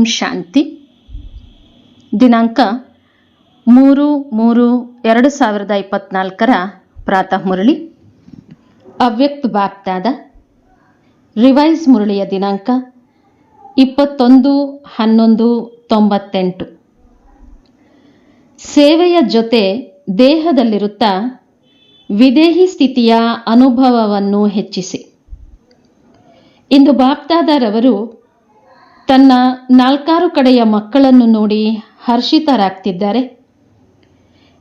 ಓಂ ಶಾಂತಿ ದಿನಾಂಕ ಮೂರು ಮೂರು ಎರಡು ಸಾವಿರದ ಇಪ್ಪತ್ನಾಲ್ಕರ ಪ್ರಾತಃ ಮುರಳಿ. ಅವ್ಯಕ್ತ ಬಾಪ್ತಾದ ರಿವೈಸ್ ಮುರಳಿಯ ದಿನಾಂಕ ಇಪ್ಪತ್ತೊಂದು ಹನ್ನೊಂದು ತೊಂಬತ್ತೆಂಟು. ಸೇವೆಯ ಜೊತೆ ದೇಹದಲ್ಲಿರುತ್ತಾ ವಿದೇಹಿ ಸ್ಥಿತಿಯ ಅನುಭವವನ್ನು ಹೆಚ್ಚಿಸಿ. ಇಂದು ಬಾಪ್ತಾದರವರು ತನ್ನ ನಾಲ್ಕಾರು ಕಡೆಯ ಮಕ್ಕಳನ್ನು ನೋಡಿ ಹರ್ಷಿತರಾಗ್ತಿದ್ದಾರೆ.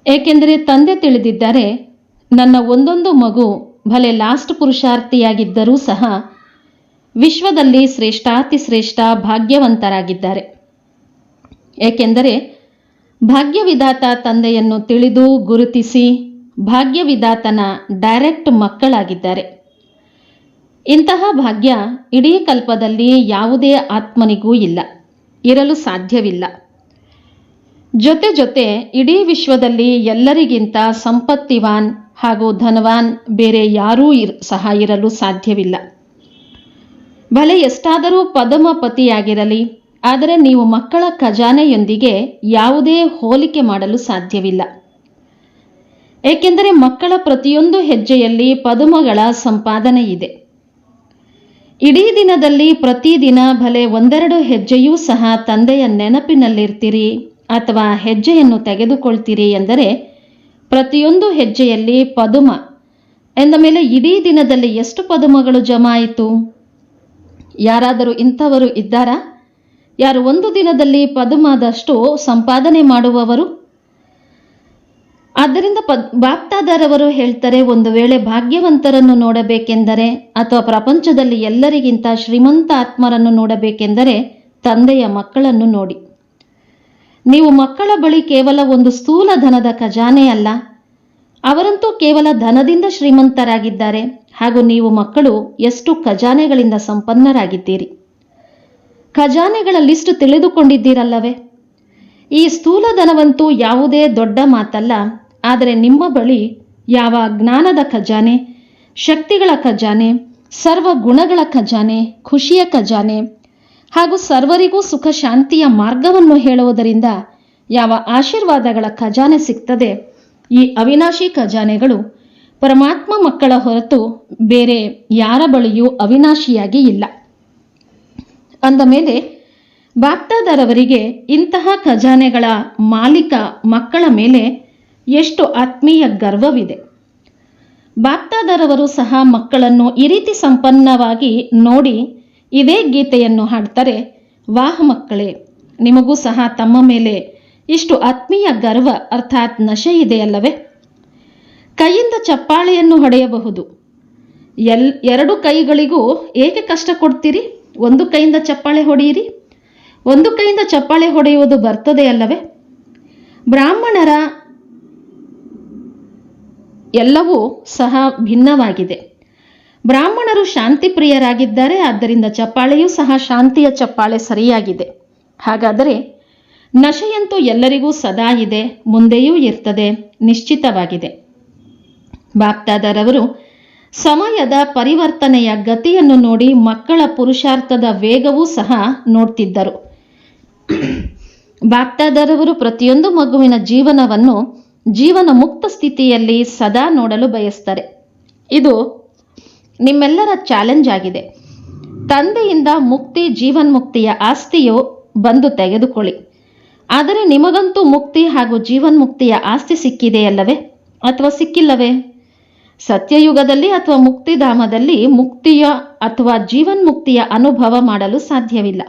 ಏಕೆಂದರೆ ತಂದೆ ತಿಳಿದಿದ್ದಾರೆ, ನನ್ನ ಒಂದೊಂದು ಮಗು ಭಲೆ ಲಾಸ್ಟ್ ಪುರುಷಾರ್ಥಿಯಾಗಿದ್ದರೂ ಸಹ ವಿಶ್ವದಲ್ಲಿ ಶ್ರೇಷ್ಠಾತಿ ಶ್ರೇಷ್ಠ ಭಾಗ್ಯವಂತರಾಗಿದ್ದಾರೆ. ಏಕೆಂದರೆ ಭಾಗ್ಯವಿದಾತ ತಂದೆಯನ್ನು ತಿಳಿದು ಗುರುತಿಸಿ ಭಾಗ್ಯವಿದಾತನ ಡೈರೆಕ್ಟ್ ಮಕ್ಕಳಾಗಿದ್ದಾರೆ. ಇಂತಹ ಭಾಗ್ಯ ಇಡೀ ಕಲ್ಪದಲ್ಲಿ ಯಾವುದೇ ಆತ್ಮನಿಗೂ ಇಲ್ಲ, ಇರಲು ಸಾಧ್ಯವಿಲ್ಲ. ಜೊತೆ ಜೊತೆ ಇಡೀ ವಿಶ್ವದಲ್ಲಿ ಎಲ್ಲರಿಗಿಂತ ಸಂಪತ್ತಿವಾನ್ ಹಾಗೂ ಧನವಾನ್ ಬೇರೆ ಯಾರೂ ಇರ್, ಸಹ ಇರಲು ಸಾಧ್ಯವಿಲ್ಲ. ಭಲೆ ಎಷ್ಟಾದರೂ ಪದಮಪತಿಯಾಗಿರಲಿ, ಆದರೆ ನೀವು ಮಕ್ಕಳ ಖಜಾನೆಯೊಂದಿಗೆ ಯಾವುದೇ ಹೋಲಿಕೆ ಮಾಡಲು ಸಾಧ್ಯವಿಲ್ಲ. ಏಕೆಂದರೆ ಮಕ್ಕಳ ಪ್ರತಿಯೊಂದು ಹೆಜ್ಜೆಯಲ್ಲಿ ಪದಮಗಳ ಸಂಪಾದನೆ ಇದೆ. ಇಡೀ ದಿನದಲ್ಲಿ ಪ್ರತಿದಿನ ಭಲೆ ಒಂದೆರಡು ಹೆಜ್ಜೆಯೂ ಸಹ ತಂದೆಯ ನೆನಪಿನಲ್ಲಿರ್ತೀರಿ ಅಥವಾ ಹೆಜ್ಜೆಯನ್ನು ತೆಗೆದುಕೊಳ್ತೀರಿ ಎಂದರೆ, ಪ್ರತಿಯೊಂದು ಹೆಜ್ಜೆಯಲ್ಲಿ ಪದುಮ ಎಂದ ಮೇಲೆ ಇಡೀ ದಿನದಲ್ಲಿ ಎಷ್ಟು ಪದುಮಗಳು ಜಮಾಯಿತು? ಯಾರಾದರೂ ಇಂಥವರು ಇದ್ದಾರಾ? ಯಾರು ಒಂದು ದಿನದಲ್ಲಿ ಪದುಮದಷ್ಟು ಸಂಪಾದನೆ ಮಾಡುವವರು? ಆದ್ದರಿಂದ ಬಾಪ್ತಾದರವರು ಹೇಳ್ತಾರೆ, ಒಂದು ವೇಳೆ ಭಾಗ್ಯವಂತರನ್ನು ನೋಡಬೇಕೆಂದರೆ ಅಥವಾ ಪ್ರಪಂಚದಲ್ಲಿ ಎಲ್ಲರಿಗಿಂತ ಶ್ರೀಮಂತ ಆತ್ಮರನ್ನು ನೋಡಬೇಕೆಂದರೆ ತಂದೆಯ ಮಕ್ಕಳನ್ನು ನೋಡಿ. ನೀವು ಮಕ್ಕಳ ಬಳಿ ಕೇವಲ ಒಂದು ಸ್ಥೂಲ ಧನದ ಖಜಾನೆ ಅಲ್ಲ, ಅವರಂತೂ ಕೇವಲ ಧನದಿಂದ ಶ್ರೀಮಂತರಾಗಿದ್ದಾರೆ, ಹಾಗೂ ನೀವು ಮಕ್ಕಳು ಎಷ್ಟು ಖಜಾನೆಗಳಿಂದ ಸಂಪನ್ನರಾಗಿದ್ದೀರಿ. ಖಜಾನೆಗಳ ಲಿಸ್ಟ್ ತಿಳಿದುಕೊಂಡಿದ್ದೀರಲ್ಲವೇ? ಈ ಸ್ಥೂಲ ಧನವಂತೂ ಯಾವುದೇ ದೊಡ್ಡ ಮಾತಲ್ಲ ಆದರೆ ನಿಮ್ಮ ಬಳಿ ಯಾವ ಜ್ಞಾನದ ಖಜಾನೆ, ಶಕ್ತಿಗಳ ಖಜಾನೆ ಸರ್ವ ಗುಣಗಳ ಖಜಾನೆ, ಖುಷಿಯ ಖಜಾನೆ ಹಾಗೂ ಸರ್ವರಿಗೂ ಸುಖ ಶಾಂತಿಯ ಮಾರ್ಗವನ್ನು ಹೇಳುವುದರಿಂದ ಯಾವ ಆಶೀರ್ವಾದಗಳ ಖಜಾನೆ ಸಿಗ್ತದೆ? ಈ ಅವಿನಾಶಿ ಖಜಾನೆಗಳು ಪರಮಾತ್ಮ ಮಕ್ಕಳ ಹೊರತು ಬೇರೆ ಯಾರ ಬಳಿಯೂ ಅವಿನಾಶಿಯಾಗಿ ಇಲ್ಲ. ಅಂದ ಮೇಲೆ ಬಾಪ್ತಾದರವರಿಗೆ ಇಂತಹ ಖಜಾನೆಗಳ ಮಾಲೀಕ ಮಕ್ಕಳ ಮೇಲೆ ಎಷ್ಟು ಆತ್ಮೀಯ ಗರ್ವವಿದೆ. ಬಾಪ್ತಾದರವರು ಸಹ ಮಕ್ಕಳನ್ನು ಈ ರೀತಿ ಸಂಪನ್ನವಾಗಿ ನೋಡಿ ಇದೇ ಗೀತೆಯನ್ನು ಹಾಡ್ತಾರೆ, ವಾಹ ಮಕ್ಕಳೇ, ನಿಮಗೂ ಸಹ ತಮ್ಮ ಮೇಲೆ ಇಷ್ಟು ಆತ್ಮೀಯ ಗರ್ವ ಅರ್ಥಾತ್ ನಶೆ ಇದೆಯಲ್ಲವೇ? ಕೈಯಿಂದ ಚಪ್ಪಾಳೆಯನ್ನು ಹೊಡೆಯಬಹುದು. ಎಲ್, ಎರಡು ಕೈಗಳಿಗೂ ಏಕೆ ಕಷ್ಟ ಕೊಡ್ತೀರಿ? ಒಂದು ಕೈಯಿಂದ ಚಪ್ಪಾಳೆ ಹೊಡೆಯಿರಿ. ಒಂದು ಕೈಯಿಂದ ಚಪ್ಪಾಳೆ ಹೊಡೆಯುವುದು ಬರ್ತದೆ ಅಲ್ಲವೇ ಬ್ರಾಹ್ಮಣರ ಎಲ್ಲವೂ ಸಹ ಭಿನ್ನವಾಗಿದೆ. ಬ್ರಾಹ್ಮಣರು ಶಾಂತಿ ಪ್ರಿಯರಾಗಿದ್ದಾರೆ, ಆದ್ದರಿಂದ ಚಪ್ಪಾಳೆಯೂ ಸಹ ಶಾಂತಿಯ ಚಪ್ಪಾಳೆ ಸರಿಯಾಗಿದೆ. ಹಾಗಾದರೆ ನಶೆಯಂತೂ ಎಲ್ಲರಿಗೂ ಸದಾ ಇದೆ, ಮುಂದೆಯೂ ಇರ್ತದೆ, ನಿಶ್ಚಿತವಾಗಿದೆ. ಬಾಪ್ತಾದರವರು ಸಮಯದ ಪರಿವರ್ತನೆಯ ಗತಿಯನ್ನು ನೋಡಿ ಮಕ್ಕಳ ಪುರುಷಾರ್ಥದ ವೇಗವೂ ಸಹ ನೋಡ್ತಿದ್ದರು. ಬಾಪ್ತಾದರವರು ಪ್ರತಿಯೊಂದು ಮಗುವಿನ ಜೀವನವನ್ನು ಜೀವನ ಮುಕ್ತ ಸ್ಥಿತಿಯಲ್ಲಿ ಸದಾ ನೋಡಲು ಬಯಸ್ತಾರೆ. ಇದು ನಿಮ್ಮೆಲ್ಲರ ಚಾಲೆಂಜ್ ಆಗಿದೆ. ತಂದೆಯಿಂದ ಮುಕ್ತಿ ಜೀವನ್ಮುಕ್ತಿಯ ಆಸ್ತಿಯು ಬಂದು ತೆಗೆದುಕೊಳ್ಳಿ. ಆದರೆ ನಿಮಗಂತೂ ಮುಕ್ತಿ ಹಾಗೂ ಜೀವನ್ಮುಕ್ತಿಯ ಆಸ್ತಿ ಸಿಕ್ಕಿದೆಯಲ್ಲವೇ ಅಥವಾ ಸಿಕ್ಕಿಲ್ಲವೇ? ಸತ್ಯಯುಗದಲ್ಲಿ ಅಥವಾ ಮುಕ್ತಿಧಾಮದಲ್ಲಿ ಮುಕ್ತಿಯ ಅಥವಾ ಜೀವನ್ಮುಕ್ತಿಯ ಅನುಭವ ಮಾಡಲು ಸಾಧ್ಯವಿಲ್ಲ.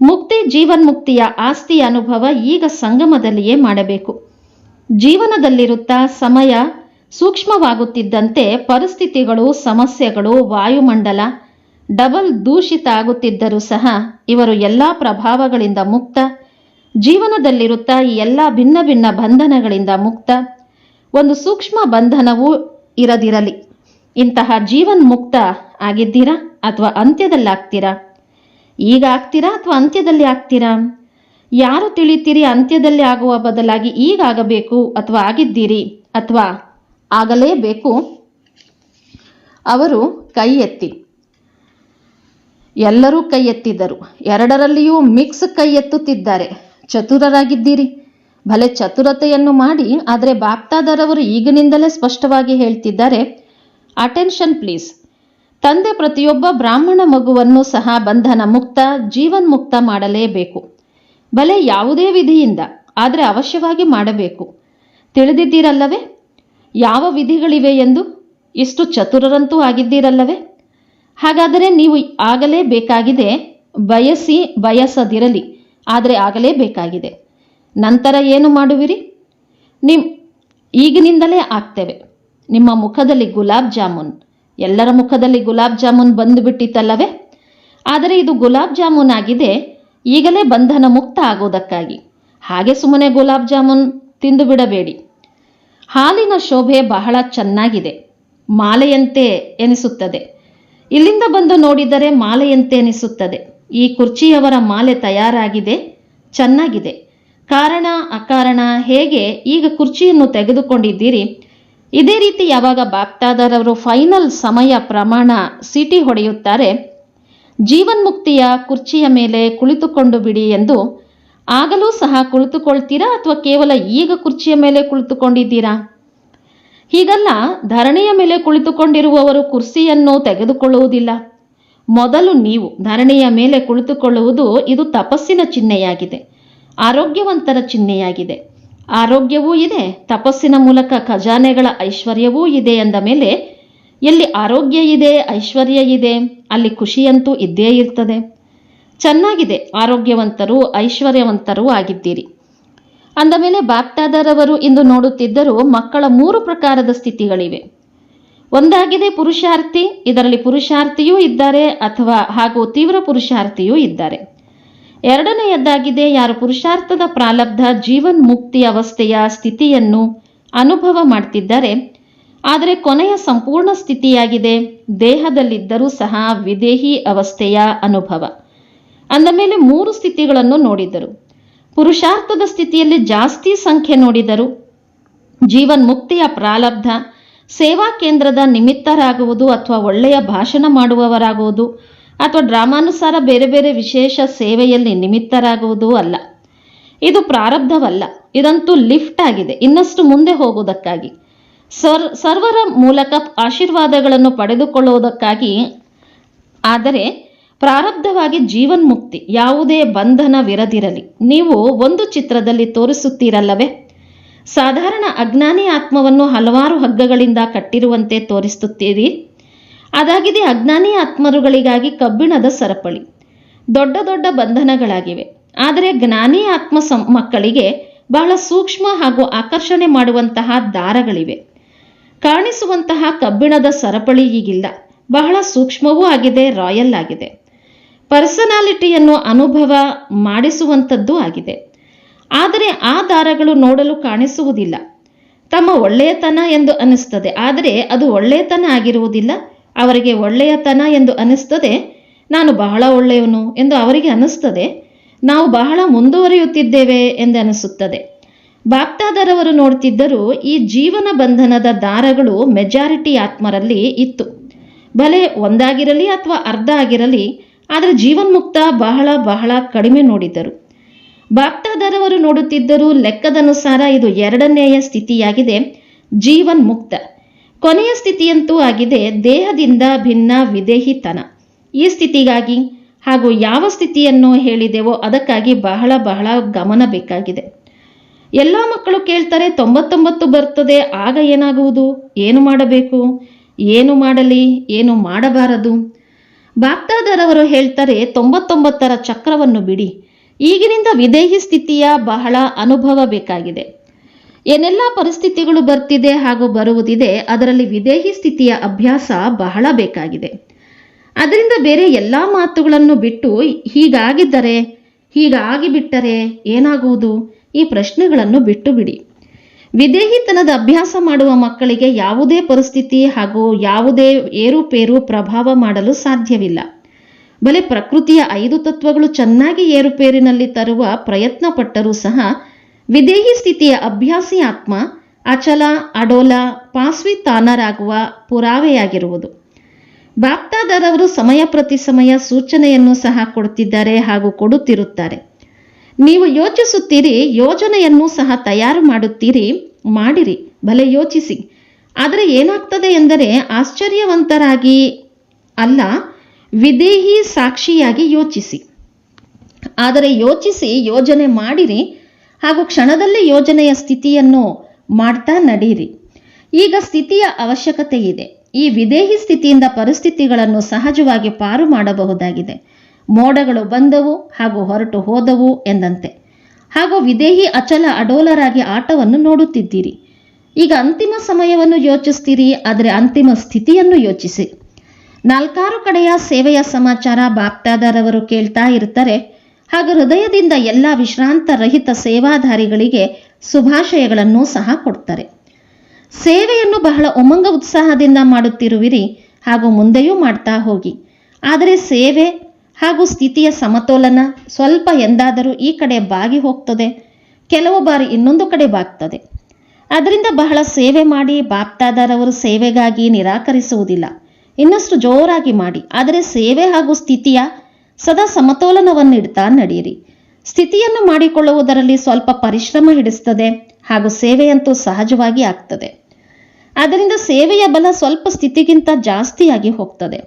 ಮುಕ್ತಿ ಜೀವನ್ಮುಕ್ತಿಯ ಆಸ್ತಿಯ ಅನುಭವ ಈಗ ಸಂಗಮದಲ್ಲಿಯೇ ಮಾಡಬೇಕು. ಜೀವನದಲ್ಲಿರುತ್ತಾ ಸಮಯ ಸೂಕ್ಷ್ಮವಾಗುತ್ತಿದ್ದಂತೆ ಪರಿಸ್ಥಿತಿಗಳು, ಸಮಸ್ಯೆಗಳು, ವಾಯುಮಂಡಲ ಡಬಲ್ ದೂಷಿತ ಆಗುತ್ತಿದ್ದರೂ ಸಹ ಇವರು ಎಲ್ಲ ಪ್ರಭಾವಗಳಿಂದ ಮುಕ್ತ, ಜೀವನದಲ್ಲಿರುತ್ತಾ ಈ ಎಲ್ಲ ಭಿನ್ನ ಭಿನ್ನ ಬಂಧನಗಳಿಂದ ಮುಕ್ತ. ಒಂದು ಸೂಕ್ಷ್ಮ ಬಂಧನವೂ ಇರದಿರಲಿ. ಇಂತಹ ಜೀವನ್ ಮುಕ್ತ ಆಗಿದ್ದೀರಾ ಅಥವಾ ಅಂತ್ಯದಲ್ಲಾಗ್ತೀರಾ? ಈಗ ಆಗ್ತೀರಾ ಅಥವಾ ಅಂತ್ಯದಲ್ಲಿ ಆಗ್ತೀರಾ? ಯಾರು ತಿಳಿತೀರಿ ಅಂತ್ಯದಲ್ಲಿ ಆಗುವ ಬದಲಾಗಿ ಈಗ ಆಗಬೇಕು ಅಥವಾ ಆಗಿದ್ದೀರಿ ಅಥವಾ ಆಗಲೇಬೇಕು? ಅವರು ಕೈ ಎತ್ತಿ ಎಲ್ಲರೂ ಕೈ ಎತ್ತಿದ್ದರು ಎರಡರಲ್ಲಿಯೂ ಮಿಕ್ಸ್ ಕೈ ಎತ್ತುತ್ತಿದ್ದಾರೆ ಚತುರರಾಗಿದ್ದೀರಿ. ಭಲೆ ಚತುರತೆಯನ್ನು ಮಾಡಿ, ಆದರೆ ಬಾಪ್ತಾದರವರು ಈಗಿನಿಂದಲೇ ಸ್ಪಷ್ಟವಾಗಿ ಹೇಳ್ತಿದ್ದಾರೆ, ಅಟೆನ್ಷನ್ ಪ್ಲೀಸ್. ತಂದೆ ಪ್ರತಿಯೊಬ್ಬ ಬ್ರಾಹ್ಮಣ ಮಗುವನ್ನು ಸಹ ಬಂಧನ ಮುಕ್ತ ಜೀವನ್ ಮುಕ್ತ ಮಾಡಲೇಬೇಕು. ಭಲೆ ಯಾವುದೇ ವಿಧಿಯಿಂದ ಆದರೆ ಅವಶ್ಯವಾಗಿ ಮಾಡಬೇಕು. ತಿಳಿದಿದ್ದೀರಲ್ಲವೇ? ಯಾವ ವಿಧಿಗಳಿವೆ ಎಂದು? ಇಷ್ಟು ಚತುರರಂತೂ ಆಗಿದ್ದೀರಲ್ಲವೇ? ಹಾಗಾದರೆ ನೀವು ಆಗಲೇ ಬೇಕಾಗಿದೆ, ಬಯಸಿ ಬಯಸದಿರಲಿ, ಆದರೆ ಆಗಲೇ ಬೇಕಾಗಿದೆ. ನಂತರ ಏನು ಮಾಡುವಿರಿ? ನಿಮ್ ಈಗಿನಿಂದಲೇ ಆಗ್ತೇವೆ. ನಿಮ್ಮ ಮುಖದಲ್ಲಿ ಗುಲಾಬ್ ಜಾಮೂನ್. ಎಲ್ಲರ ಮುಖದಲ್ಲಿ ಗುಲಾಬ್ ಜಾಮೂನ್ ಬಂದುಬಿಟ್ಟಿತ್ತಲ್ಲವೇ? ಆದರೆ ಇದು ಗುಲಾಬ್ ಜಾಮೂನ್ ಆಗಿದೆ ಈಗಲೇ ಬಂಧನ ಮುಕ್ತ ಆಗೋದಕ್ಕಾಗಿ. ಹಾಗೆ ಸುಮ್ಮನೆ ಗುಲಾಬ್ ಜಾಮೂನ್ ತಿಂದು ಬಿಡಬೇಡಿ. ಹಾಲಿನ ಶೋಭೆ ಬಹಳ ಚೆನ್ನಾಗಿದೆ. ಮಾಲೆಯಂತೆ ಎನಿಸುತ್ತದೆ. ಇಲ್ಲಿಂದ ಬಂದು ನೋಡಿದರೆ ಮಾಲೆಯಂತೆ ಎನಿಸುತ್ತದೆ. ಈ ಕುರ್ಚಿಯವರ ಮಾಲೆ ತಯಾರಾಗಿದೆ, ಚೆನ್ನಾಗಿದೆ. ಕಾರಣ, ಅಕಾರಣ, ಹೇಗೆ ಈಗ ಕುರ್ಚಿಯನ್ನು ತೆಗೆದುಕೊಂಡಿದ್ದೀರಿ? ಇದೇ ರೀತಿ ಯಾವಾಗ ಬಾಕ್ತಾದರವರು ಫೈನಲ್ ಸಮಯ ಪ್ರಮಾಣ ಸಿಟಿ ಹೊಡೆಯುತ್ತಾರೆ. ಜೀವನ್ಮುಕ್ತಿಯ ಕುರ್ಚಿಯ ಮೇಲೆ ಕುಳಿತುಕೊಂಡು ಬಿಡಿ ಎಂದು ಆಗಲೂ ಸಹ ಕುಳಿತುಕೊಳ್ತೀರಾ ಅಥವಾ ಕೇವಲ ಈಗ ಕುರ್ಚಿಯ ಮೇಲೆ ಕುಳಿತುಕೊಂಡಿದ್ದೀರಾ? ಹೀಗಲ್ಲ, ಧರಣಿಯ ಮೇಲೆ ಕುಳಿತುಕೊಂಡಿರುವವರು ಕುರ್ಸಿಯನ್ನು ತೆಗೆದುಕೊಳ್ಳುವುದಿಲ್ಲ. ಮೊದಲು ನೀವು ಧರಣಿಯ ಮೇಲೆ ಕುಳಿತುಕೊಳ್ಳುವುದು ಇದು ತಪಸ್ಸಿನ ಚಿಹ್ನೆಯಾಗಿದೆ, ಆರೋಗ್ಯವಂತರ ಚಿಹ್ನೆಯಾಗಿದೆ. ಆರೋಗ್ಯವೂ ಇದೆ, ತಪಸ್ಸಿನ ಮೂಲಕ ಖಜಾನೆಗಳ ಐಶ್ವರ್ಯವೂ ಇದೆ ಎಂದ ಮೇಲೆ ಎಲ್ಲಿ ಆರೋಗ್ಯ ಇದೆ, ಐಶ್ವರ್ಯ ಇದೆ, ಅಲ್ಲಿ ಖುಷಿಯಂತೂ ಇದ್ದೇ ಇರ್ತದೆ. ಚೆನ್ನಾಗಿದೆ, ಆರೋಗ್ಯವಂತರು, ಐಶ್ವರ್ಯವಂತರೂ ಆಗಿದ್ದೀರಿ. ಅಂದ ಮೇಲೆ ಬಾಪ್ತಾದರವರು ಇಂದು ನೋಡುತ್ತಿದ್ದರೂ ಮಕ್ಕಳ ಮೂರು ಪ್ರಕಾರದ ಸ್ಥಿತಿಗಳಿವೆ. ಒಂದಾಗಿದೆ ಪುರುಷಾರ್ಥಿ, ಇದರಲ್ಲಿ ಪುರುಷಾರ್ಥಿಯೂ ಇದ್ದಾರೆ ಅಥವಾ ಹಾಗೂ ತೀವ್ರ ಪುರುಷಾರ್ಥಿಯೂ ಇದ್ದಾರೆ. ಎರಡನೆಯದ್ದಾಗಿದೆ ಯಾರು ಪುರುಷಾರ್ಥದ ಪ್ರಾಲಬ್ಧ ಜೀವನ್ ಮುಕ್ತಿ ಅವಸ್ಥೆಯ ಸ್ಥಿತಿಯನ್ನು ಅನುಭವ ಮಾಡ್ತಿದ್ದಾರೆ. ಆದರೆ ಕೊನೆಯ ಸಂಪೂರ್ಣ ಸ್ಥಿತಿಯಾಗಿದೆ. ದೇಹದಲ್ಲಿದ್ದರೂ ಸಹ ವಿದೇಹಿ ಅವಸ್ಥೆಯ ಅನುಭವ. ಅಂದ ಮೇಲೆ ಮೂರು ಸ್ಥಿತಿಗಳನ್ನು ನೋಡಿದರು. ಪುರುಷಾರ್ಥದ ಸ್ಥಿತಿಯಲ್ಲಿ ಜಾಸ್ತಿ ಸಂಖ್ಯೆ ನೋಡಿದರು. ಜೀವನ್ ಮುಕ್ತಿಯ ಪ್ರಾಲಬ್ಧ ಸೇವಾ ಕೇಂದ್ರದ ನಿಮಿತ್ತರಾಗುವುದು ಅಥವಾ ಒಳ್ಳೆಯ ಭಾಷಣ ಮಾಡುವವರಾಗುವುದು ಅಥವಾ ಡ್ರಾಮಾನುಸಾರ ಬೇರೆ ಬೇರೆ ವಿಶೇಷ ಸೇವೆಯಲ್ಲಿ ನಿಮಿತ್ತರಾಗುವುದು ಅಲ್ಲ. ಇದು ಪ್ರಾರಬ್ಧವಲ್ಲ. ಇದಂತೂ ಲಿಫ್ಟ್ ಆಗಿದೆ. ಇನ್ನಷ್ಟು ಮುಂದೆ ಹೋಗುವುದಕ್ಕಾಗಿ. ಸರ್, ಸರ್ವರ ಮೂಲಕ ಆಶೀರ್ವಾದಗಳನ್ನು ಪಡೆದುಕೊಳ್ಳುವುದಕ್ಕಾಗಿ, ಆದರೆ ಪ್ರಾರಬ್ಧವಾಗಿ ಜೀವನ್ಮುಕ್ತಿ ಯಾವುದೇ ಬಂಧನವಿರದಿರಲಿ. ನೀವು ಒಂದು ಚಿತ್ರದಲ್ಲಿ ತೋರಿಸುತ್ತೀರಲ್ಲವೇ? ಸಾಧಾರಣ ಅಜ್ಞಾನಿ ಆತ್ಮವನ್ನು ಹಲವಾರು ಹಗ್ಗಗಳಿಂದ ಕಟ್ಟಿರುವಂತೆ ತೋರಿಸುತ್ತೀರಿ. ಅದಾಗಿದೆ ಅಜ್ಞಾನಿ ಆತ್ಮರುಗಳಿಗಾಗಿ ಕಬ್ಬಿಣದ ಸರಪಳಿ. ದೊಡ್ಡ ದೊಡ್ಡ ಬಂಧನಗಳಾಗಿವೆ. ಆದರೆ ಜ್ಞಾನಿ ಆತ್ಮ ಮಕ್ಕಳಿಗೆ ಬಹಳ ಸೂಕ್ಷ್ಮ ಹಾಗೂ ಆಕರ್ಷಣೆ ಮಾಡುವಂತಹ ದಾರಗಳಿವೆ. ಕಾಣಿಸುವಂತಹ ಕಬ್ಬಿಣದ ಸರಪಳಿ ಈಗಿಲ್ಲ. ಬಹಳ ಸೂಕ್ಷ್ಮವೂ ಆಗಿದೆ, ರಾಯಲ್ ಆಗಿದೆ. ಪರ್ಸನಾಲಿಟಿಯನ್ನು ಅನುಭವ ಮಾಡಿಸುವಂಥದ್ದು ಆಗಿದೆ. ಆದರೆ ಆ ದಾರಗಳು ನೋಡಲು ಕಾಣಿಸುವುದಿಲ್ಲ. ತಮ್ಮ ಒಳ್ಳೆಯತನ ಎಂದು ಅನಿಸ್ತದೆ ಆದರೆ ಅದು ಒಳ್ಳೆಯತನ ಆಗಿರುವುದಿಲ್ಲ. ಅವರಿಗೆ ಒಳ್ಳೆಯತನ ಎಂದು ಅನಿಸ್ತದೆ ನಾನು ಬಹಳ ಒಳ್ಳೆಯವನು ಎಂದು ಅವರಿಗೆ ಅನಿಸ್ತದೆ ನಾವು ಬಹಳ ಮುಂದುವರಿಯುತ್ತಿದ್ದೇವೆ ಎಂದು ಅನಿಸುತ್ತದೆ ಬಾಪ್ತಾದರವರು ನೋಡ್ತಿದ್ದರೂ ಈ ಜೀವನ ಬಂಧನದ ದಾರಗಳು ಮೆಜಾರಿಟಿ ಆತ್ಮರಲ್ಲಿ ಇತ್ತು. ಭಲೆ ಒಂದಾಗಿರಲಿ ಅಥವಾ ಅರ್ಧ ಆಗಿರಲಿ, ಆದರೆ ಜೀವನ್ಮುಕ್ತ ಬಹಳ ಬಹಳ ಕಡಿಮೆ ನೋಡಿದ್ದರು. ಬಾಪ್ತಾದರವರು ನೋಡುತ್ತಿದ್ದರೂ ಲೆಕ್ಕದನುಸಾರ ಇದು ಎರಡನೆಯ ಸ್ಥಿತಿಯಾಗಿದೆ ಜೀವನ್ ಮುಕ್ತ ಕೊನೆಯ ಸ್ಥಿತಿಯಂತೂ ಆಗಿದೆ, ದೇಹದಿಂದ ಭಿನ್ನ ವಿದೇಹಿತನ. ಈ ಸ್ಥಿತಿಗಾಗಿ ಹಾಗೂ ಯಾವ ಸ್ಥಿತಿಯನ್ನು ಹೇಳಿದೆವೋ ಅದಕ್ಕಾಗಿ ಬಹಳ ಬಹಳ ಗಮನ ಬೇಕಾಗಿದೆ. ಎಲ್ಲ ಮಕ್ಕಳು ಕೇಳ್ತಾರೆ ತೊಂಬತ್ತೊಂಬತ್ತು ಬರ್ತದೆ, ಆಗ ಏನಾಗುವುದು? ಏನು ಮಾಡಬೇಕು? ಏನು ಮಾಡಲಿ? ಏನು ಮಾಡಬಾರದು? ಬಾಕ್ತಾದರವರು ಹೇಳ್ತಾರೆ, ತೊಂಬತ್ತೊಂಬತ್ತರ ಚಕ್ರವನ್ನು ಬಿಡಿ. ಈಗಿನಿಂದ ವಿದೇಹಿ ಸ್ಥಿತಿಯ ಬಹಳ ಅನುಭವ ಬೇಕಾಗಿದೆ. ಏನೆಲ್ಲ ಪರಿಸ್ಥಿತಿಗಳು ಬರ್ತಿದೆ ಹಾಗೂ ಬರುವುದಿದೆ, ಅದರಲ್ಲಿ ವಿದೇಹಿ ಸ್ಥಿತಿಯ ಅಭ್ಯಾಸ ಬಹಳ ಬೇಕಾಗಿದೆ. ಅದರಿಂದ ಬೇರೆ ಎಲ್ಲ ಮಾತುಗಳನ್ನು ಬಿಟ್ಟು ಹೀಗಾಗಿದ್ದರೆ, ಹೀಗಾಗಿಬಿಟ್ಟರೆ ಏನಾಗುವುದು? ಈ ಪ್ರಶ್ನೆಗಳನ್ನು ಬಿಟ್ಟು ಬಿಡಿ ವಿದೇಹಿತನದ ಅಭ್ಯಾಸ ಮಾಡುವ ಮಕ್ಕಳಿಗೆ ಯಾವುದೇ ಪರಿಸ್ಥಿತಿ ಹಾಗೂ ಯಾವುದೇ ಏರುಪೇರು ಪ್ರಭಾವ ಮಾಡಲು ಸಾಧ್ಯವಿಲ್ಲ. ಬಲೆ ಪ್ರಕೃತಿಯ ಐದು ತತ್ವಗಳು ಚೆನ್ನಾಗಿ ಏರುಪೇರಿನಲ್ಲಿ ತರುವ ಪ್ರಯತ್ನ ಪಟ್ಟರೂ ಸಹ ವಿದೇಹಿ ಸ್ಥಿತಿಯ ಅಭ್ಯಾಸಿ ಆತ್ಮ ಅಚಲ, ಅಡೋಲ ಪಾಸ್ವಿ ತಾನರಾಗುವ ಪುರಾವೆಯಾಗಿರುವುದು. ಬಾಪ್ತಾದರವರು ಸಮಯ ಪ್ರತಿ ಸಮಯ ಸೂಚನೆಯನ್ನು ಸಹ ಕೊಡುತ್ತಿದ್ದಾರೆ ಹಾಗೂ ಕೊಡುತ್ತಿರುತ್ತಾರೆ. ನೀವು ಯೋಚಿಸುತ್ತೀರಿ, ಯೋಜನೆಯನ್ನು ಸಹ ತಯಾರು ಮಾಡುತ್ತೀರಿ, ಮಾಡಿರಿ, ಭಲೆ ಯೋಚಿಸಿ. ಆದರೆ ಏನಾಗ್ತದೆ ಎಂದರೆ ಆಶ್ಚರ್ಯವಂತರಾಗಿ ಅಲ್ಲ, ವಿದೇಹಿ ಸಾಕ್ಷಿಯಾಗಿ ಯೋಚಿಸಿ. ಆದರೆ ಯೋಚಿಸಿ, ಯೋಜನೆ ಮಾಡಿರಿ, ಹಾಗೂ ಕ್ಷಣದಲ್ಲಿ ಯೋಜನೆಯ ಸ್ಥಿತಿಯನ್ನು ಮಾಡ್ತಾ ನಡೀರಿ ಈಗ ಸ್ಥಿತಿಯ ಅವಶ್ಯಕತೆ ಇದೆ ಈ ವಿದೇಹಿ ಸ್ಥಿತಿಯಿಂದ ಪರಿಸ್ಥಿತಿಗಳನ್ನು ಸಹಜವಾಗಿ ಪಾರು ಮಾಡಬಹುದಾಗಿದೆ. ಮೋಡಗಳು ಬಂದವು ಹಾಗೂ ಹೊರಟು ಹೋದವು ಎಂದಂತೆ. ಹಾಗೂ ವಿದೇಹಿ ಅಚಲ ಅಡೋಲರಾಗಿ ಆಟವನ್ನು ನೋಡುತ್ತಿದ್ದೀರಿ. ಈಗ ಅಂತಿಮ ಸಮಯವನ್ನು ಯೋಚಿಸ್ತೀರಿ, ಆದರೆ ಅಂತಿಮ ಸ್ಥಿತಿಯನ್ನು ಯೋಚಿಸಿ. ನಾಲ್ಕಾರು ಕಡೆಯ ಸೇವೆಯ ಸಮಾಚಾರ ಬಾಪ್ತಾದಾರವರು ಕೇಳ್ತಾ ಇರ್ತಾರೆ ಹಾಗೂ ಹೃದಯದಿಂದ ಎಲ್ಲ ವಿಶ್ರಾಂತ ರಹಿತ ಸೇವಾಧಾರಿಗಳಿಗೆ ಶುಭಾಶಯಗಳನ್ನು ಸಹ ಕೊಡ್ತಾರೆ. ಸೇವೆಯನ್ನು ಬಹಳ ಉಮಂಗ ಉತ್ಸಾಹದಿಂದ ಮಾಡುತ್ತಿರುವಿರಿ ಹಾಗೂ ಮುಂದೆಯೂ ಮಾಡ್ತಾ ಹೋಗಿ. ಆದರೆ ಸೇವೆ ಹಾಗೂ ಸ್ಥಿತಿಯ ಸಮತೋಲನ ಸ್ವಲ್ಪ ಎಂದಾದರೂ ಈ ಕಡೆ ಬಾಗಿ ಹೋಗ್ತದೆ, ಕೆಲವು ಬಾರಿ ಇನ್ನೊಂದು ಕಡೆ ಬಾಗ್ತದೆ. ಅದರಿಂದ ಬಹಳ ಸೇವೆ ಮಾಡಿ ಬಾಪ್ತಾದರವರು ಸೇವೆಗಾಗಿ ನಿರಾಕರಿಸುವುದಿಲ್ಲ. ಇನ್ನಷ್ಟು ಜೋರಾಗಿ ಮಾಡಿ, ಆದರೆ ಸೇವೆ ಹಾಗೂ ಸ್ಥಿತಿಯ ಸದಾ ಸಮತೋಲನವನ್ನಿಡ್ತಾ ನಡೆಯಿರಿ. ಸ್ಥಿತಿಯನ್ನು ಮಾಡಿಕೊಳ್ಳುವುದರಲ್ಲಿ ಸ್ವಲ್ಪ ಪರಿಶ್ರಮ ಹಿಡಿಸ್ತದೆ ಹಾಗೂ ಸೇವೆಯಂತೂ ಸಹಜವಾಗಿ ಆಗ್ತದೆ. ಅದರಿಂದ ಸೇವೆಯ ಬಲ ಸ್ವಲ್ಪ ಸ್ಥಿತಿಗಿಂತ ಜಾಸ್ತಿಯಾಗಿ ಹೋಗ್ತದೆ.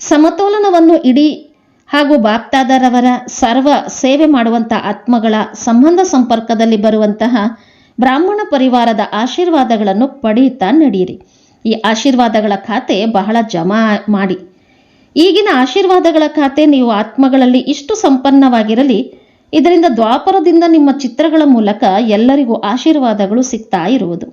ಸಮತೋಲನವನ್ನು ಇಡೀ ಹಾಗೂ ಬಾಪ್ತಾದರವರ ಸರ್ವ ಸೇವೆ ಮಾಡುವಂಥ ಆತ್ಮಗಳ ಸಂಬಂಧ ಸಂಪರ್ಕದಲ್ಲಿ ಬರುವಂತಹ ಬ್ರಾಹ್ಮಣ ಪರಿವಾರದ ಆಶೀರ್ವಾದಗಳನ್ನು ಪಡೆಯುತ್ತಾ ನಡೆಯಿರಿ. ಈ ಆಶೀರ್ವಾದಗಳ ಖಾತೆ ಬಹಳ ಜಮಾ ಮಾಡಿ. ಈಗಿನ ಆಶೀರ್ವಾದಗಳ ಖಾತೆ ನೀವು ಆತ್ಮಗಳಲ್ಲಿ ಇಷ್ಟು ಸಂಪನ್ನವಾಗಿರಲಿ, ಇದರಿಂದ ದ್ವಾಪರದಿಂದ ನಿಮ್ಮ ಚಿತ್ರಗಳ ಮೂಲಕ ಎಲ್ಲರಿಗೂ ಆಶೀರ್ವಾದಗಳು ಸಿಗ್ತಾ ಇರುವುದು.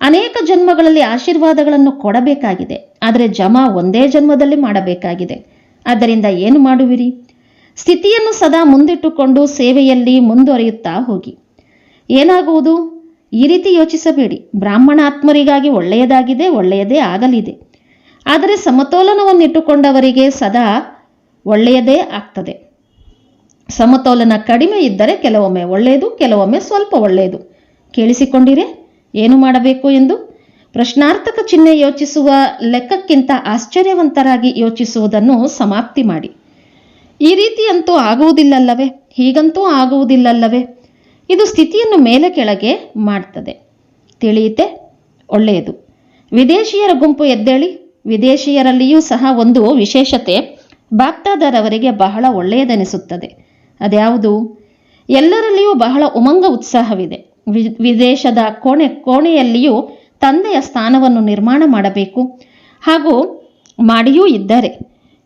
ಅನೇಕ ಜನ್ಮಗಳಲ್ಲಿ ಆಶೀರ್ವಾದಗಳನ್ನು ಕೊಡಬೇಕಾಗಿದೆ, ಆದರೆ ಜಮಾ ಒಂದೇ ಜನ್ಮದಲ್ಲಿ ಮಾಡಬೇಕಾಗಿದೆ. ಆದ್ದರಿಂದ ಏನು ಮಾಡುವಿರಿ? ಸ್ಥಿತಿಯನ್ನು ಸದಾ ಮುಂದಿಟ್ಟುಕೊಂಡು ಸೇವೆಯಲ್ಲಿ ಮುಂದುವರಿಯುತ್ತಾ ಹೋಗಿ. ಏನಾಗುವುದು? ಈ ರೀತಿ ಯೋಚಿಸಬೇಡಿ. ಬ್ರಾಹ್ಮಣ ಆತ್ಮರಿಗಾಗಿ ಒಳ್ಳೆಯದಾಗಿದೆ, ಒಳ್ಳೆಯದೇ ಆಗಲಿದೆ. ಆದರೆ ಸಮತೋಲನವನ್ನಿಟ್ಟುಕೊಂಡವರಿಗೆ ಸದಾ ಒಳ್ಳೆಯದೇ ಆಗ್ತದೆ. ಸಮತೋಲನ ಕಡಿಮೆ ಇದ್ದರೆ ಕೆಲವೊಮ್ಮೆ ಒಳ್ಳೆಯದು, ಕೆಲವೊಮ್ಮೆ ಸ್ವಲ್ಪ ಒಳ್ಳೆಯದು. ಕೇಳಿಸಿಕೊಂಡಿರೆ? ಏನು ಮಾಡಬೇಕು ಎಂದು? ಪ್ರಶ್ನಾರ್ಥಕ ಚಿಹ್ನೆ ಯೋಚಿಸುವ ಲೆಕ್ಕಕ್ಕಿಂತ ಆಶ್ಚರ್ಯವಂತರಾಗಿ ಯೋಚಿಸುವುದನ್ನು ಸಮಾಪ್ತಿ ಮಾಡಿ. ಈ ರೀತಿಯಂತೂ ಆಗುವುದಿಲ್ಲಲ್ಲವೇ? ಹೀಗಂತೂ ಆಗುವುದಿಲ್ಲಲ್ಲವೇ? ಇದು ಸ್ಥಿತಿಯನ್ನು ಮೇಲೆ ಕೆಳಗೆ ಮಾಡ್ತದೆ. ತಿಳಿಯುತ್ತೆ ಒಳ್ಳೆಯದು. ವಿದೇಶಿಯರ ಗುಂಪು ಎದ್ದೇಳಿ, ವಿದೇಶಿಯರಲ್ಲಿಯೂ ಸಹ ಒಂದು ವಿಶೇಷತೆ ಬಾಗ್ದಾದರವರಿಗೆ ಬಹಳ ಒಳ್ಳೆಯದೆನಿಸುತ್ತದೆ. ಅದ್ಯಾವುದು? ಎಲ್ಲರಲ್ಲಿಯೂ ಬಹಳ ಉಮಂಗ ಉತ್ಸಾಹವಿದೆ. ವಿದೇಶದ ಕೋಣೆ, ಕೋಣೆಯಲ್ಲಿಯೂ ತಂದೆಯ ಸ್ಥಾನವನ್ನು ನಿರ್ಮಾಣ ಮಾಡಬೇಕು. ಹಾಗೂ ಮಾಡಿಯೂ ಇದ್ದಾರೆ,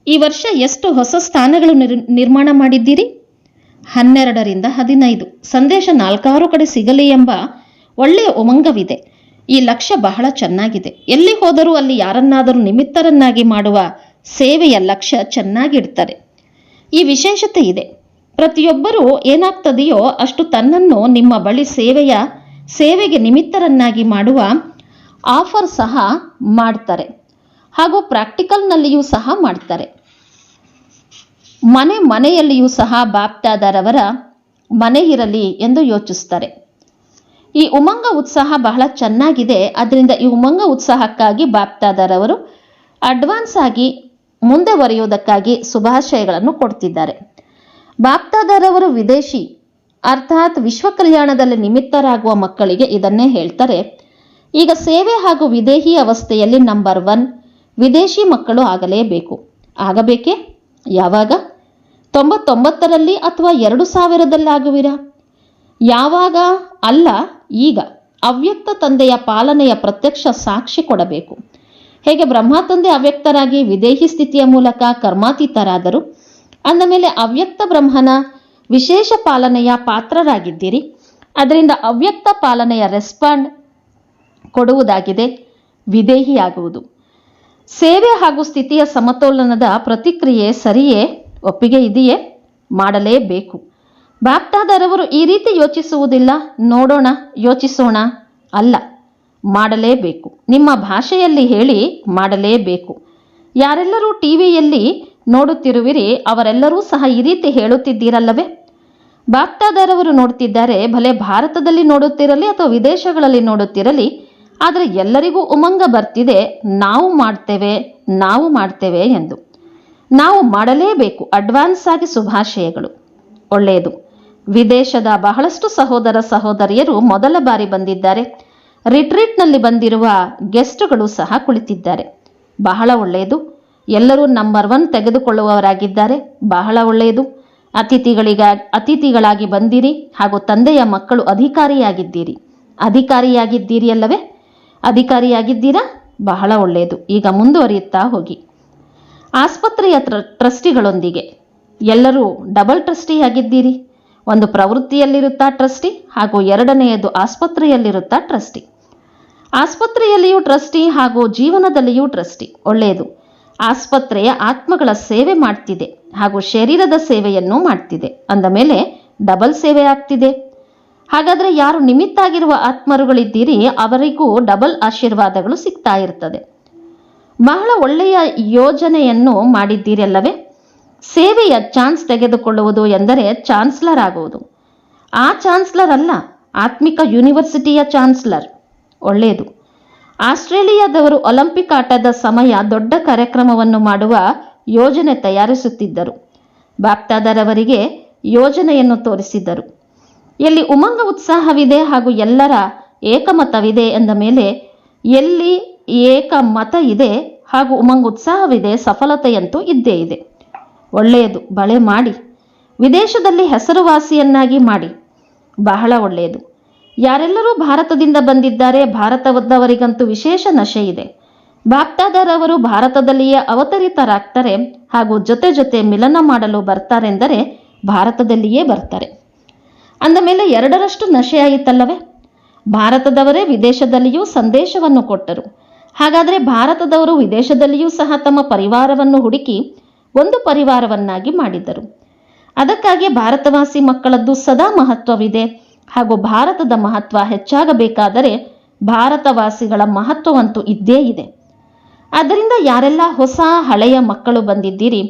ಈ ವರ್ಷ ಎಷ್ಟು ಹೊಸ ಸ್ಥಾನಗಳು ನಿರ್, ನಿರ್ಮಾಣ ಮಾಡಿದ್ದೀರಿ? ಹನ್ನೆರಡರಿಂದ ಹದಿನೈದು. ಸಂದೇಶ ನಾಲ್ಕಾರು ಕಡೆ ಸಿಗಲಿ ಎಂಬ ಒಳ್ಳೆಯ ಉಮಂಗವಿದೆ. ಈ ಲಕ್ಷ್ಯ ಬಹಳ ಚೆನ್ನಾಗಿದೆ. ಎಲ್ಲಿ ಹೋದರೂ ಅಲ್ಲಿ ಯಾರನ್ನಾದರೂ ನಿಮಿತ್ತರನ್ನಾಗಿ ಮಾಡುವ ಸೇವೆಯ ಲಕ್ಷ್ಯ ಚೆನ್ನಾಗಿಡ್ತಾರೆ ಈ ವಿಶೇಷತೆ ಇದೆ. ಪ್ರತಿಯೊಬ್ಬರೂ ಏನಾಗ್ತದೆಯೋ ಅಷ್ಟು ತನ್ನನ್ನು ನಿಮ್ಮ ಬಳಿ ಸೇವೆಯ, ಸೇವೆಗೆ ನಿಮಿತ್ತರನ್ನಾಗಿ ಮಾಡುವ ಆಫರ್ ಸಹ ಮಾಡ್ತಾರೆ. ಹಾಗೂ ಪ್ರಾಕ್ಟಿಕಲ್ನಲ್ಲಿಯೂ ಸಹ ಮಾಡ್ತಾರೆ. ಮನೆ ಮನೆಯಲ್ಲಿಯೂ ಸಹ ಬಾಪ್ತಾದಾರವರ ಮನೆ ಇರಲಿ ಎಂದು ಯೋಚಿಸ್ತಾರೆ. ಈ ಉಮಂಗ ಉತ್ಸಾಹ ಬಹಳ ಚೆನ್ನಾಗಿದೆ. ಅದರಿಂದ ಈ ಉಮಂಗ ಉತ್ಸಾಹಕ್ಕಾಗಿ ಬಾಪ್ತಾದರವರು ಅಡ್ವಾನ್ಸ್ ಆಗಿ ಮುಂದೆ ಬರೆಯುವುದಕ್ಕಾಗಿ ಶುಭಾಶಯಗಳನ್ನು ಕೊಡ್ತಿದ್ದಾರೆ. ಬಾಪ್ತಾದಾರವರು ವಿದೇಶಿ, ಅರ್ಥಾತ್ ವಿಶ್ವ ಕಲ್ಯಾಣದಲ್ಲಿ ನಿಮಿತ್ತರಾಗುವ ಮಕ್ಕಳಿಗೆ ಇದನ್ನೇ ಹೇಳ್ತಾರೆ. ಈಗ ಸೇವೆ ಹಾಗೂ ವಿದೇಹಿ ಅವಸ್ಥೆಯಲ್ಲಿ ನಂಬರ್ ಒನ್ ವಿದೇಶಿ ಮಕ್ಕಳು ಆಗಲೇಬೇಕು. ಆಗಬೇಕೆ? ಯಾವಾಗ? ತೊಂಬತ್ತೊಂಬತ್ತರಲ್ಲಿ ಅಥವಾ ಎರಡು ಸಾವಿರದಲ್ಲಾಗುವಿರಾ? ಯಾವಾಗ? ಅಲ್ಲ, ಈಗ. ಅವ್ಯಕ್ತ ತಂದೆಯ ಪಾಲನೆಯ ಪ್ರತ್ಯಕ್ಷ ಸಾಕ್ಷಿ ಕೊಡಬೇಕು. ಹೇಗೆ ಬ್ರಹ್ಮ ತಂದೆ ಅವ್ಯಕ್ತರಾಗಿ ವಿದೇಹಿ ಸ್ಥಿತಿಯ ಮೂಲಕ ಕರ್ಮಾತೀತರಾದರು? ಅಂದ ಮೇಲೆ ಅವ್ಯಕ್ತ ಬ್ರಹ್ಮನ ವಿಶೇಷ ಪಾಲನೆಯ ಪಾತ್ರರಾಗಿದ್ದೀರಿ. ಅದರಿಂದ ಅವ್ಯಕ್ತ ಪಾಲನೆಯ ರೆಸ್ಪಾಂಡ್ ಕೊಡುವುದಾಗಿದೆ, ವಿದೇಹಿಯಾಗುವುದು. ಸೇವೆ ಹಾಗೂ ಸ್ಥಿತಿಯ ಸಮತೋಲನದ ಪ್ರತಿಕ್ರಿಯೆ ಸರಿಯೇ, ಒಪ್ಪಿಗೆ ಇದೆಯೇ? ಮಾಡಲೇಬೇಕು. ಬಾಪ್ತಾದರವರು ಈ ರೀತಿ ಯೋಚಿಸುವುದಿಲ್ಲ, ನೋಡೋಣ, ಯೋಚಿಸೋಣ, ಅಲ್ಲ, ಮಾಡಲೇಬೇಕು. ನಿಮ್ಮ ಭಾಷೆಯಲ್ಲಿ ಹೇಳಿ, ಮಾಡಲೇಬೇಕು. ಯಾರೆಲ್ಲರೂ ಟಿವಿಯಲ್ಲಿ ನೋಡುತ್ತಿರುವಿರಿ, ಅವರೆಲ್ಲರೂ ಸಹ ಈ ರೀತಿ ಹೇಳುತ್ತಿದ್ದೀರಲ್ಲವೇ? ಬಾಪ್ತಾದರವರು ನೋಡುತ್ತಿದ್ದಾರೆ, ಭಲೆ ಭಾರತದಲ್ಲಿ ನೋಡುತ್ತಿರಲಿ ಅಥವಾ ವಿದೇಶಗಳಲ್ಲಿ ನೋಡುತ್ತಿರಲಿ ಆದರೆ ಎಲ್ಲರಿಗೂ ಉಮಂಗ ಬರ್ತಿದೆ, ನಾವು ಮಾಡ್ತೇವೆ ನಾವು ಮಾಡ್ತೇವೆ ಎಂದು. ನಾವು ಮಾಡಲೇಬೇಕು ಅಡ್ವಾನ್ಸ್ ಆಗಿ ಶುಭಾಶಯಗಳು. ಒಳ್ಳೆಯದು. ವಿದೇಶದ ಬಹಳಷ್ಟು ಸಹೋದರ ಸಹೋದರಿಯರು ಮೊದಲ ಬಾರಿ ಬಂದಿದ್ದಾರೆ. ರಿಟ್ರೀಟ್ನಲ್ಲಿ ಬಂದಿರುವ ಗೆಸ್ಟ್ಗಳು ಸಹ ಕುಳಿತಿದ್ದಾರೆ. ಬಹಳ ಒಳ್ಳೆಯದು. ಎಲ್ಲರೂ ನಂಬರ್ ಒನ್ ತೆಗೆದುಕೊಳ್ಳುವವರಾಗಿದ್ದಾರೆ. ಬಹಳ ಒಳ್ಳೆಯದು. ಅತಿಥಿಗಳಿಗ, ಅತಿಥಿಗಳಾಗಿ ಬಂದಿರಿ ಹಾಗೂ ತಂದೆಯ ಮಕ್ಕಳು ಅಧಿಕಾರಿಯಾಗಿದ್ದೀರಿ. ಅಧಿಕಾರಿಯಾಗಿದ್ದೀರಿ ಅಲ್ಲವೇ? ಅಧಿಕಾರಿಯಾಗಿದ್ದೀರಾ? ಬಹಳ ಒಳ್ಳೆಯದು. ಈಗ ಮುಂದುವರಿಯುತ್ತಾ ಹೋಗಿ. ಆಸ್ಪತ್ರೆಯ ಟ್ರ, ಟ್ರಸ್ಟಿಗಳೊಂದಿಗೆ. ಎಲ್ಲರೂ ಡಬಲ್ ಟ್ರಸ್ಟಿಯಾಗಿದ್ದೀರಿ. ಒಂದು ಪ್ರವೃತ್ತಿಯಲ್ಲಿರುತ್ತಾ ಟ್ರಸ್ಟಿ, ಹಾಗೂ ಎರಡನೆಯದು ಆಸ್ಪತ್ರೆಯಲ್ಲಿರುತ್ತಾ ಟ್ರಸ್ಟಿ. ಆಸ್ಪತ್ರೆಯಲ್ಲಿಯೂ ಟ್ರಸ್ಟಿ, ಹಾಗೂ ಜೀವನದಲ್ಲಿಯೂ ಟ್ರಸ್ಟಿ. ಒಳ್ಳೆಯದು. ಆಸ್ಪತ್ರೆಯ ಆತ್ಮಗಳ ಸೇವೆ ಮಾಡ್ತಿದೆ, ಹಾಗೂ ಶರೀರದ ಸೇವೆಯನ್ನು ಮಾಡ್ತಿದೆ. ಅಂದ ಮೇಲೆ ಡಬಲ್ ಸೇವೆ ಆಗ್ತಿದೆ. ಹಾಗಾದರೆ ಯಾರು ನಿಮಿತ್ತಾಗಿರುವ ಆತ್ಮರುಗಳಿದ್ದೀರಿ, ಅವರಿಗೂ ಡಬಲ್ ಆಶೀರ್ವಾದಗಳು ಸಿಗ್ತಾ ಇರ್ತದೆ. ಬಹಳ ಒಳ್ಳೆಯ ಯೋಜನೆಯನ್ನು ಮಾಡಿದ್ದೀರಲ್ಲವೇ? ಸೇವೆಯ ಚಾನ್ಸ್ ತೆಗೆದುಕೊಳ್ಳುವುದು ಎಂದರೆ ಚಾನ್ಸ್ಲರ್ ಆಗುವುದು ಆ ಚಾನ್ಸ್ಲರ್ ಅಲ್ಲ ಆತ್ಮಿಕ ಯೂನಿವರ್ಸಿಟಿಯ ಚಾನ್ಸ್ಲರ್. ಒಳ್ಳೆಯದು. ಆಸ್ಟ್ರೇಲಿಯಾದವರು ಒಲಿಂಪಿಕ್ ಆಟದ ಸಮಯ ದೊಡ್ಡ ಕಾರ್ಯಕ್ರಮವನ್ನು ಮಾಡುವ ಯೋಜನೆ ತಯಾರಿಸುತ್ತಿದ್ದರು. ಬಾಪ್ತಾದರವರಿಗೆ ಯೋಜನೆಯನ್ನು ತೋರಿಸಿದ್ದರು. ಎಲ್ಲಿ ಉಮಂಗ ಉತ್ಸಾಹವಿದೆ ಹಾಗೂ ಎಲ್ಲರ ಏಕಮತವಿದೆ ಎಂದ ಮೇಲೆ, ಎಲ್ಲಿ ಏಕಮತ ಇದೆ ಹಾಗೂ ಉಮಂಗ ಉತ್ಸಾಹವಿದೆ, ಸಫಲತೆಯಂತೂ ಇದ್ದೇ ಇದೆ. ಒಳ್ಳೆಯದು, ಬಳೆ ಮಾಡಿ. ವಿದೇಶದಲ್ಲಿ ಹೆಸರುವಾಸಿಯನ್ನಾಗಿ ಮಾಡಿ. ಬಹಳ ಒಳ್ಳೆಯದು. ಯಾರೆಲ್ಲರೂ ಭಾರತದಿಂದ ಬಂದಿದ್ದಾರೆ, ಭಾರತದವರಿಗಂತೂ ವಿಶೇಷ ನಶೆ ಇದೆ. ಬಾಪ್ತಾದರವರು ಭಾರತದಲ್ಲಿಯೇ ಅವತರಿತರಾಗ್ತಾರೆ ಹಾಗೂ ಜೊತೆ ಜೊತೆ ಮಿಲನ ಮಾಡಲು ಬರ್ತಾರೆಂದರೆ ಭಾರತದಲ್ಲಿಯೇ ಬರ್ತಾರೆ. ಅಂದ ಮೇಲೆ ಎರಡರಷ್ಟು ನಶೆಯಾಯಿತಲ್ಲವೇ? ಭಾರತದವರೇ ವಿದೇಶದಲ್ಲಿಯೂ ಸಂದೇಶವನ್ನು ಕೊಟ್ಟರು. ಹಾಗಾದರೆ ಭಾರತದವರು ವಿದೇಶದಲ್ಲಿಯೂ ಸಹ ತಮ್ಮ ಪರಿವಾರವನ್ನು ಹುಡುಕಿ ಒಂದು ಪರಿವಾರವನ್ನಾಗಿ ಮಾಡಿದರು. ಅದಕ್ಕಾಗಿ ಭಾರತವಾಸಿ ಮಕ್ಕಳದ್ದು ಸದಾ ಮಹತ್ವವಿದೆ. ಹಾಗೂ ಭಾರತದ ಮಹತ್ವ ಹೆಚ್ಚಾಗಬೇಕಾದರೆ ಭಾರತವಾಸಿಗಳ ಮಹತ್ವವಂತೂ ಇದ್ದೇ ಇದೆ. ಆದ್ದರಿಂದ ಯಾರೆಲ್ಲ ಹೊಸ ಹಳೆಯ ಮಕ್ಕಳು ಬಂದಿದ್ದೀರಿ,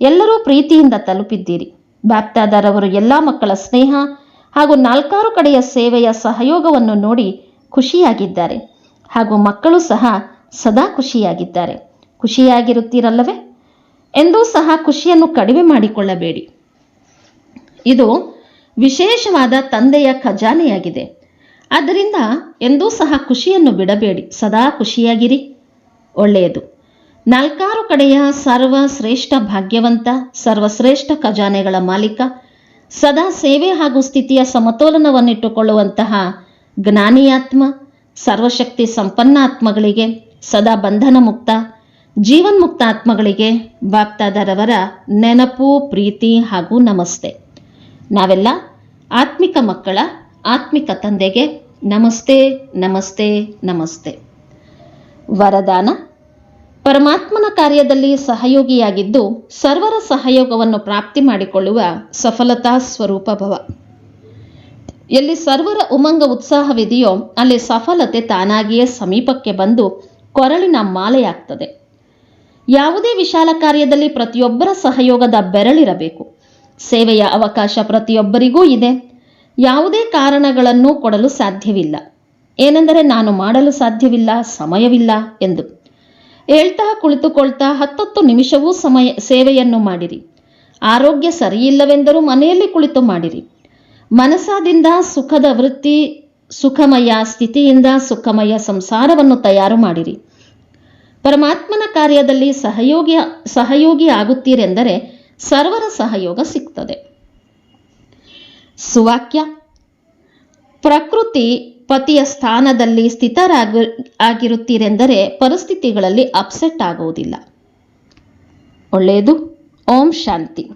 ಎಲ್ಲರೂ ಪ್ರೀತಿಯಿಂದ ತಲುಪಿದ್ದೀರಿ. ಬಾಪ್ತಾದರವರು ಎಲ್ಲ ಮಕ್ಕಳ ಸ್ನೇಹ ಹಾಗೂ ನಾಲ್ಕಾರು ಕಡೆಯ ಸೇವೆಯ ಸಹಯೋಗವನ್ನು ನೋಡಿ ಖುಷಿಯಾಗಿದ್ದಾರೆ. ಹಾಗೂ ಮಕ್ಕಳು ಸಹ ಸದಾ ಖುಷಿಯಾಗಿದ್ದಾರೆ. ಖುಷಿಯಾಗಿರುತ್ತೀರಲ್ಲವೇ? ಎಂದೂ ಸಹ ಖುಷಿಯನ್ನು ಕಡಿಮೆ ಮಾಡಿಕೊಳ್ಳಬೇಡಿ. ಇದು ವಿಶೇಷವಾದ ತಂದೆಯ ಖಜಾನೆಯಾಗಿದೆ. ಆದ್ದರಿಂದ ಎಂದೂ ಸಹ ಖುಷಿಯನ್ನು ಬಿಡಬೇಡಿ. ಸದಾ ಖುಷಿಯಾಗಿರಿ. ಒಳ್ಳೆಯದು. ನಾಲ್ಕಾರು ಕಡೆಯ ಸರ್ವಶ್ರೇಷ್ಠ ಭಾಗ್ಯವಂತ, ಸರ್ವಶ್ರೇಷ್ಠ ಖಜಾನೆಗಳ ಮಾಲೀಕ ಸದಾ ಸೇವೆ ಹಾಗೂ ಸ್ಥಿತಿಯ ಸಮತೋಲನವನ್ನಿಟ್ಟುಕೊಳ್ಳುವಂತಹ ಜ್ಞಾನಿಯಾತ್ಮ, ಸರ್ವಶಕ್ತಿ ಸಂಪನ್ನ ಆತ್ಮಗಳಿಗೆ ಸದಾ ಬಂಧನ ಮುಕ್ತ ಜೀವನ್ಮುಕ್ತ ಆತ್ಮಗಳಿಗೆ ಭಕ್ತಾದರವರ ನೆನಪು, ಪ್ರೀತಿ ಹಾಗೂ ನಮಸ್ತೆ. ನಾವೆಲ್ಲ ಆತ್ಮಿಕ ಮಕ್ಕಳ, ಆತ್ಮಿಕ ತಂದೆಗೆ ನಮಸ್ತೆ ನಮಸ್ತೆ ನಮಸ್ತೆ. ವರದಾನ ಪರಮಾತ್ಮನ ಕಾರ್ಯದಲ್ಲಿ ಸಹಯೋಗಿಯಾಗಿದ್ದು ಸರ್ವರ ಸಹಯೋಗವನ್ನು ಪ್ರಾಪ್ತಿ ಮಾಡಿಕೊಳ್ಳುವ ಸಫಲತಾ ಸ್ವರೂಪ ಭವ. ಎಲ್ಲಿ ಸರ್ವರ ಉಮಂಗ ಉತ್ಸಾಹವಿದೆಯೋ ಅಲ್ಲಿ ಸಫಲತೆ ತಾನಾಗಿಯೇ ಸಮೀಪಕ್ಕೆ ಬಂದು ಕೊರಳಿನ ಮಾಲೆಯಾಗ್ತದೆ. ಯಾವುದೇ ವಿಶಾಲ ಕಾರ್ಯದಲ್ಲಿ ಪ್ರತಿಯೊಬ್ಬರ ಸಹಯೋಗದ ಬೆರಳಿರಬೇಕು. ಸೇವೆಯ ಅವಕಾಶ ಪ್ರತಿಯೊಬ್ಬರಿಗೂ ಇದೆ. ಯಾವುದೇ ಕಾರಣಗಳನ್ನು ಕೊಡಲು ಸಾಧ್ಯವಿಲ್ಲ. ಏನೆಂದರೆ ನಾನು ಮಾಡಲು ಸಾಧ್ಯವಿಲ್ಲ, ಸಮಯವಿಲ್ಲ ಎಂದು. ಹೇಳ್ತಾ ಕುಳಿತುಕೊಳ್ತಾ ಹತ್ತತ್ತು ನಿಮಿಷವೂ ಸಮಯ ಸೇವೆಯನ್ನು ಮಾಡಿರಿ. ಆರೋಗ್ಯ ಸರಿಯಿಲ್ಲವೆಂದರೂ ಮನೆಯಲ್ಲಿ ಕುಳಿತು ಮಾಡಿರಿ. ಮನಸಾದಿಂದ ಸುಖದ ವೃತ್ತಿ, ಸುಖಮಯ ಸ್ಥಿತಿಯಿಂದ ಸುಖಮಯ ಸಂಸಾರವನ್ನು ತಯಾರು ಮಾಡಿರಿ. ಪರಮಾತ್ಮನ ಕಾರ್ಯದಲ್ಲಿ ಸಹಯೋಗಿ ಸಹಯೋಗಿ ಆಗುತ್ತೀರೆಂದರೆ ಸರ್ವರ ಸಹಯೋಗ ಸಿಗ್ತದೆ. ಸುವಾಕ್ಯ. ಪ್ರಕೃತಿ ಪತಿಯ ಸ್ಥಾನದಲ್ಲಿ ಸ್ಥಿತರಾಗಿ ಆಗಿರುತ್ತೀರೆಂದರೆ ಪರಿಸ್ಥಿತಿಗಳಲ್ಲಿ ಅಪ್ಸೆಟ್ ಆಗುವುದಿಲ್ಲ. ಒಳ್ಳೆಯದು. ಓಂ ಶಾಂತಿ.